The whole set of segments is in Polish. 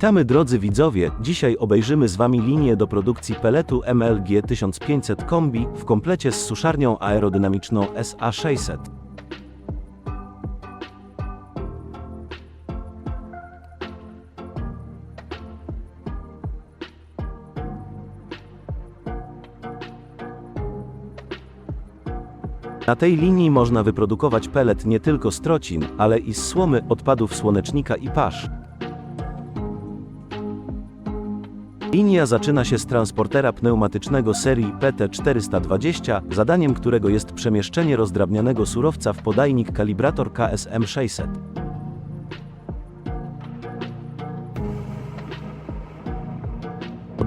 Witamy drodzy widzowie, dzisiaj obejrzymy z Wami linię do produkcji peletu MLG 1500 Kombi w komplecie z suszarnią aerodynamiczną SA600. Na tej linii można wyprodukować pelet nie tylko z trocin, ale i z słomy, odpadów słonecznika i pasz. Linia zaczyna się z transportera pneumatycznego serii PT420, zadaniem którego jest przemieszczenie rozdrabnianego surowca w podajnik kalibrator KSM600.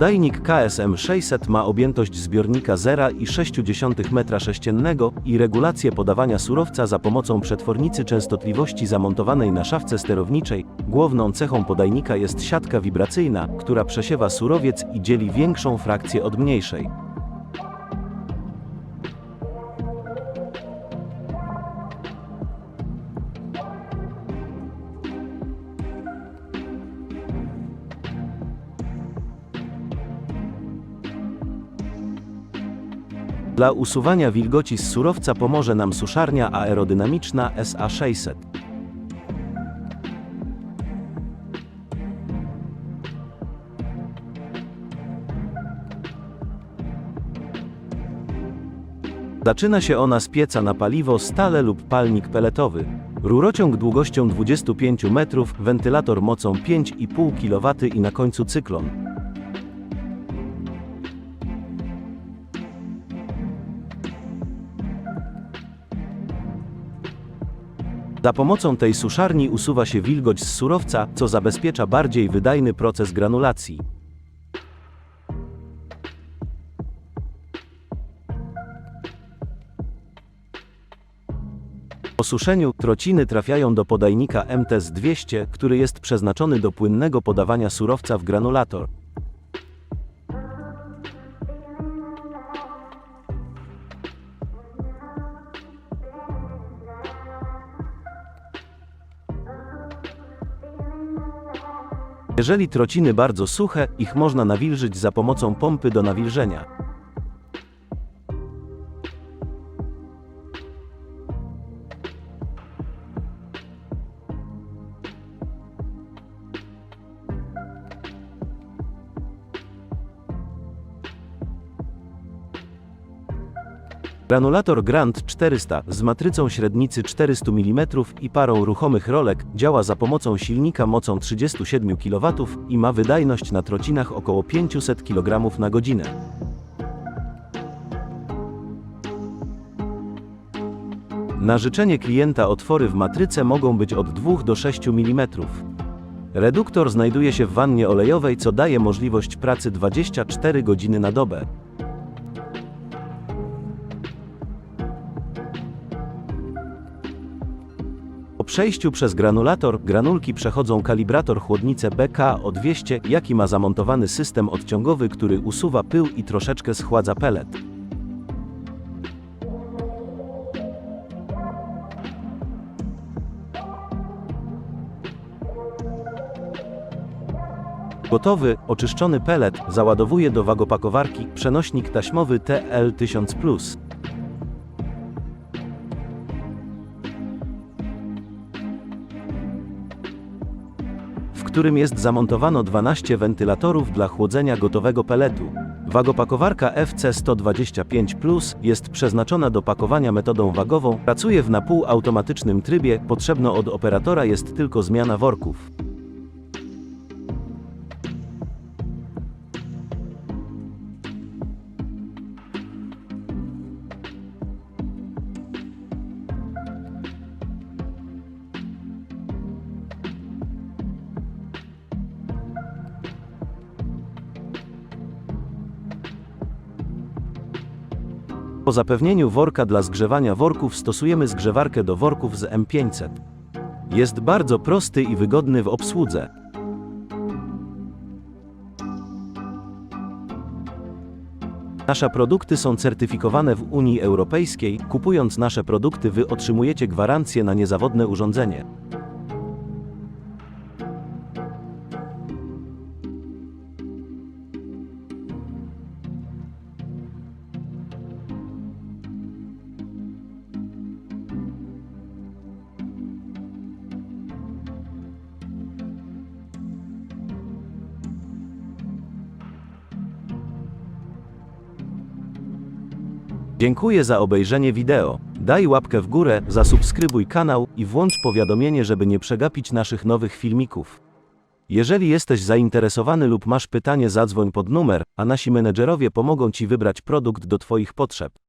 Podajnik KSM 600 ma objętość zbiornika 0,6 m3 i regulację podawania surowca za pomocą przetwornicy częstotliwości zamontowanej na szafce sterowniczej. Główną cechą podajnika jest siatka wibracyjna, która przesiewa surowiec i dzieli większą frakcję od mniejszej. Dla usuwania wilgoci z surowca pomoże nam suszarnia aerodynamiczna SA600. Zaczyna się ona z pieca na paliwo stale lub palnik peletowy. Rurociąg długością 25 metrów, wentylator mocą 5,5 kW i na końcu cyklon. Za pomocą tej suszarni usuwa się wilgoć z surowca, co zabezpiecza bardziej wydajny proces granulacji. Po suszeniu trociny trafiają do podajnika MTS-200, który jest przeznaczony do płynnego podawania surowca w granulator. Jeżeli trociny bardzo suche, ich można nawilżyć za pomocą pompy do nawilżenia. Granulator Grand 400 z matrycą średnicy 400 mm i parą ruchomych rolek działa za pomocą silnika mocą 37 kW i ma wydajność na trocinach około 500 kg na godzinę. Na życzenie klienta otwory w matryce mogą być od 2 do 6 mm. Reduktor znajduje się w wannie olejowej, co daje możliwość pracy 24 godziny na dobę. Przejściu przez granulator, granulki przechodzą kalibrator chłodnicę BK o 200, jaki ma zamontowany system odciągowy, który usuwa pył i troszeczkę schładza pelet. Gotowy, oczyszczony pelet załadowuje do wagopakowarki przenośnik taśmowy TL1000+. Którym jest zamontowano 12 wentylatorów dla chłodzenia gotowego peletu. Wagopakowarka FC125 Plus jest przeznaczona do pakowania metodą wagową, pracuje w napółautomatycznym trybie, potrzebno od operatora jest tylko zmiana worków. Po zapewnieniu worka dla zgrzewania worków stosujemy zgrzewarkę do worków z M500. Jest bardzo prosty i wygodny w obsłudze. Nasze produkty są certyfikowane w Unii Europejskiej. Kupując nasze produkty, Wy otrzymujecie gwarancję na niezawodne urządzenie. Dziękuję za obejrzenie wideo. Daj łapkę w górę, zasubskrybuj kanał i włącz powiadomienie, żeby nie przegapić naszych nowych filmików. Jeżeli jesteś zainteresowany lub masz pytanie, zadzwoń pod numer, a nasi menedżerowie pomogą Ci wybrać produkt do Twoich potrzeb.